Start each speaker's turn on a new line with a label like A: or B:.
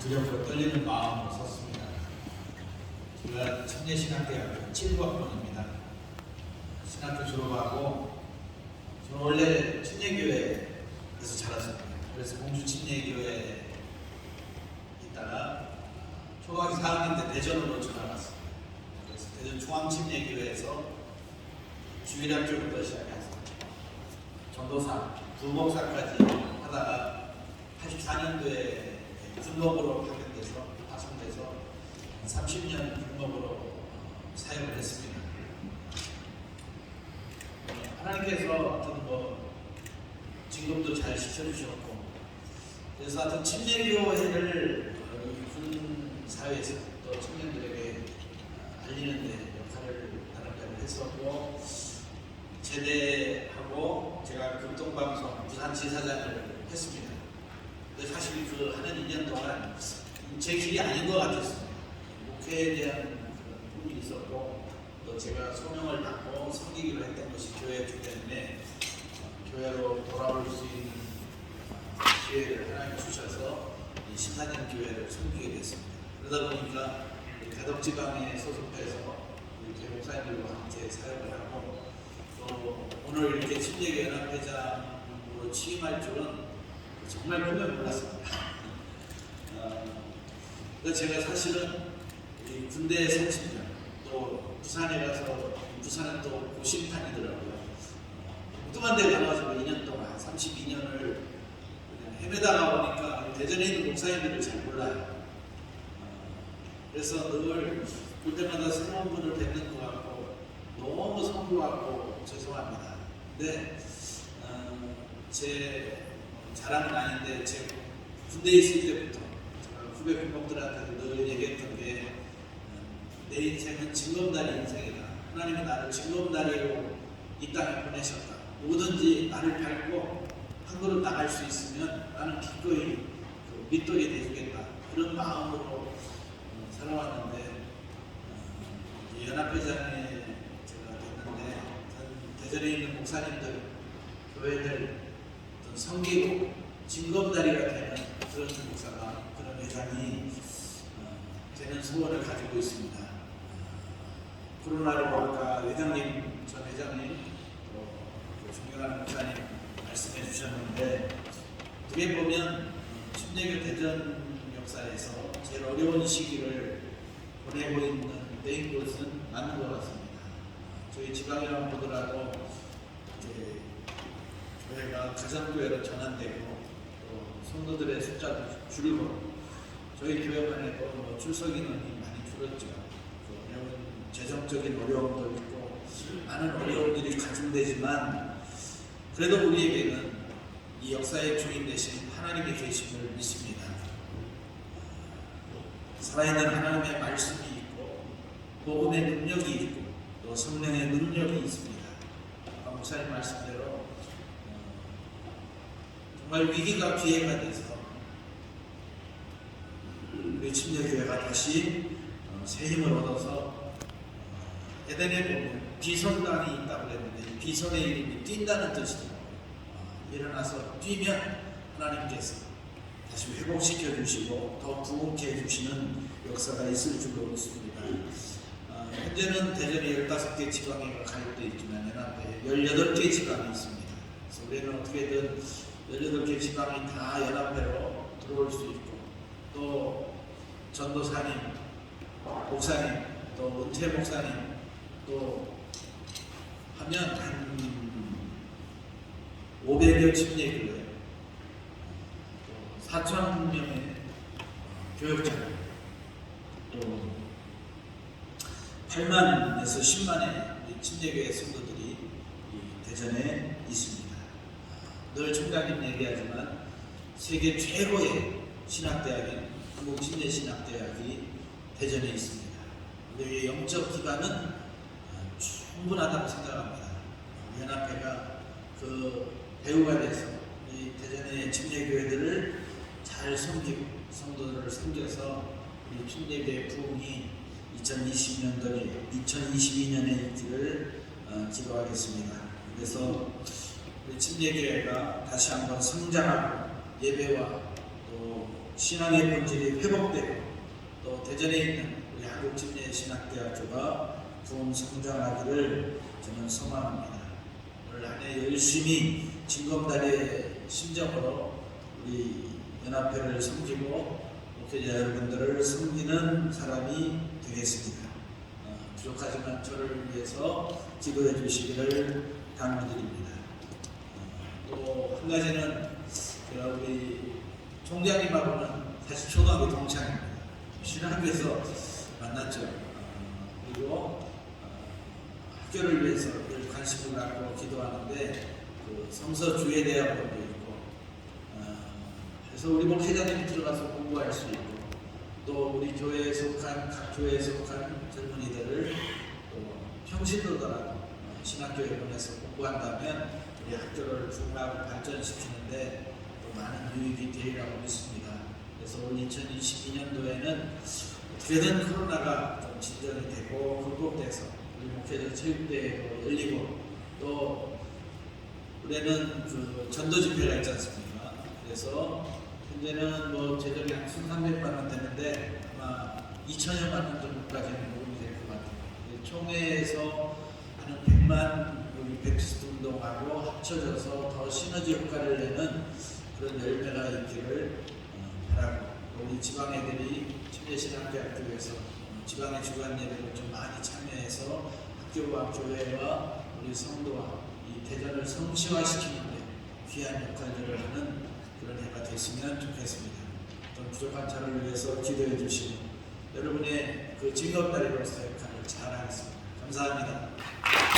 A: 두렵고 떨리는 마음으로 섰습니다. 제가 청년신학대학교 7학번입니다. 신학교 졸업하고 저는 원래 침례교회에서 자랐습니다. 그래서 공주 침례교회에 있다가 초등학교 4학년 때 대전으로 전화갔습니다. 그래서 대전 중앙침례교회에서 주일학교부터 시작해서 전도사, 부목사까지 하다가 84년도에 군목으로 파견돼서 파송돼서 30년 군목으로 사역을 했습니다. 하나님께서 어떤 뭐 지금도 잘 시켜주셨고 그래서 하여튼 침례교회를 어, 이군 사회에서 또 청년들에게 알리는 데 역할을 나름대로 했었고 제대하고 제가 극동방송 부산 지사장을 했습니다. 근데 사실 그 하는 2년 동안 제 길이 아닌 것 같았습니다. 목회에 대한 그런 꿈이 있었고 또 제가 소명을 받고 섬기기로 했던 것이 교회였기 때문에 어, 교회로 돌아올 수 있는 어, 기회를 하나님 주셔서 이 14년 교회를 섬기게 됐습니다. 그러다 보니까 이 대덕지방에 소속돼서 이렇게 목사님들과 함께 사역을 하고 또 오늘 이렇게 침례교 연합회장으로 취임할 줄은 정말 꿈에 몰랐습니다. 어, 제가 사실은 이 군대 30년 또 부산에 가서 부산은 또 고심탄이더라고요. 뚱뚱한 데 가가지고 2년 동안 32년을 그냥 헤매다가 보니까 대전에 있는 목사님들을 잘 몰라요. 어, 그래서 늘 볼 때마다 새로운 분을 뵙는 것 같고 너무 성부 같고 죄송합니다. 근데 어, 제 자랑은 아닌데 제 군대에 있을 때부터 후배 군목들한테도 늘 얘기했던 게 내 인생은 징검다리 인생이다. 하나님이 나를 징검다리로 이 땅에 보내셨다. 누구든지 나를 밟고 한 걸음 나갈 수 있으면 나는 기꺼이 그 밑돌이 돼주겠다. 그런 마음으로 어, 살아왔는데 어, 이 연합회장에 제가 됐는데 전 대전에 있는 목사님들, 교회들 성기고 징검다리가 되는 그런 목사가 그런 회장이 어, 되는 소원을 가지고 있습니다. 어, 코로나로 아까 회장님, 전 회장님, 또그 존경하는 목사님 말씀해 주셨는데 어떻게 보면 어, 침례교 대전 역사에서 제일 어려운 시기를 보내고 있는 때인 것은 맞는 것 같습니다. 저희 지방이랑 보더라도 이제 교회가 가정교회로 전환되고 또 성도들의 숫자도 줄고 저희 교회만 해도 뭐 출석 인원이 많이 줄었죠. 그 어려운 재정적인 어려움도 있고 많은 어려움들이 가중되지만 그래도 우리에게는 이 역사의 주인 되신 하나님이 계심을 믿습니다. 살아있는 하나님의 말씀이 있고 복음의 능력이 있고 또 성령의 능력이 있습니다. 목사님 말씀대로 어, 정말 위기가 기회가 돼서 우리 침례교회가 다시 어, 새 힘을 얻어서 어, 에덴에 보면 비선당이 있다고 이 비선의 이름이 뛴다는 뜻이더라고요. 어, 일어나서 뛰면 하나님께서 다시 회복시켜 주시고 더 부흥케 해 주시는 역사가 있을 줄로 믿습니다. 어, 현재는 대전에 15개 지방에 가입되어 있지만 연합에 18개 지방이 있습니다. 그래서 우리는 어떻게든 18개 지방이 다 연합회로 들어올 수 있고 또 전도사님, 목사님, 또 은퇴 목사님 또 하면 한 500여 침례교회 4천 명의 교역자 또 8만에서 10만의 침례교회 성도들이 이 대전에 있습니다. 늘 총장님 얘기하지만 세계 최고의 신학대학인 한국 침례 신학대학이 대전에 있습니다. 우리의 영적 기반은 어, 충분하다고 생각합니다. 연합회가 그 배우가 돼서 이 대전의 침례교회들을 잘 섬기고 성도들을 섬겨서 우리 침례교회 부흥이 2020년도에 2022년에 있기를 어, 기도하겠습니다. 그래서 우리 침례교회가 다시 한번 성장하고 예배와 또 신앙의 본질이 회복되고 또 대전에 있는 우리 한국진예신학대학교가 부흥 성장하기를 저는 소망합니다. 오늘 한해 열심히 진검다리의 심정으로 우리 연합회를 섬기고 목회자 여러분들을 섬기는 사람이 되겠습니다. 어, 부족하지만 저를 위해서 기도해 주시기를 당부드립니다. 어, 또한 가지는 제가 우리 총장님하고는 사실 초등학교 동창입니다. 신학교에서 만났죠. 어, 그리고 어, 학교를 위해서 늘 관심을 갖고 기도하는데 그 성서 주에 대한 것도 있고 어, 그래서 우리 목회자님이 들어가서 공부할 수 있고 또 우리 교회에 속한 각 교회에 속한 젊은이들을 또 평신도더라도 어, 신학교에 보내서 공부한다면 우리 학교를 부흥하고 발전시키는데 또 많은 유익이 되리라고 믿습니다. 그래서 올 2022년도에는 어떻게든 코로나가 좀 진전이 되고 극복돼서 우리 목회자 체육대회도 열리고 또 올해는 그 전도 집회가 있지 않습니까? 그래서 현재는 뭐 재정이 한 1,300만 원 되는데 아마 2천여만 원 정도까지는 모금이 될 것 같아요. 이 총회에서 하는 100만 우리 백지스트 운동하고 합쳐져서 더 시너지 효과를 내는 그런 열매가 있기를 어, 바라고 우리 지방 애들이 침례신학교학교에서 지방의 주간 예배를 좀 많이 참여해서 학교와 교회와 우리 성도와 이 대전을 성시화시키는데 귀한 역할들을 하는 그런 해가 됐으면 좋겠습니다. 좀 부족한 저를 위해서 기도해 주시고 여러분의 그 즐거운 날으로 사역하는 잘 하겠습니다. 감사합니다.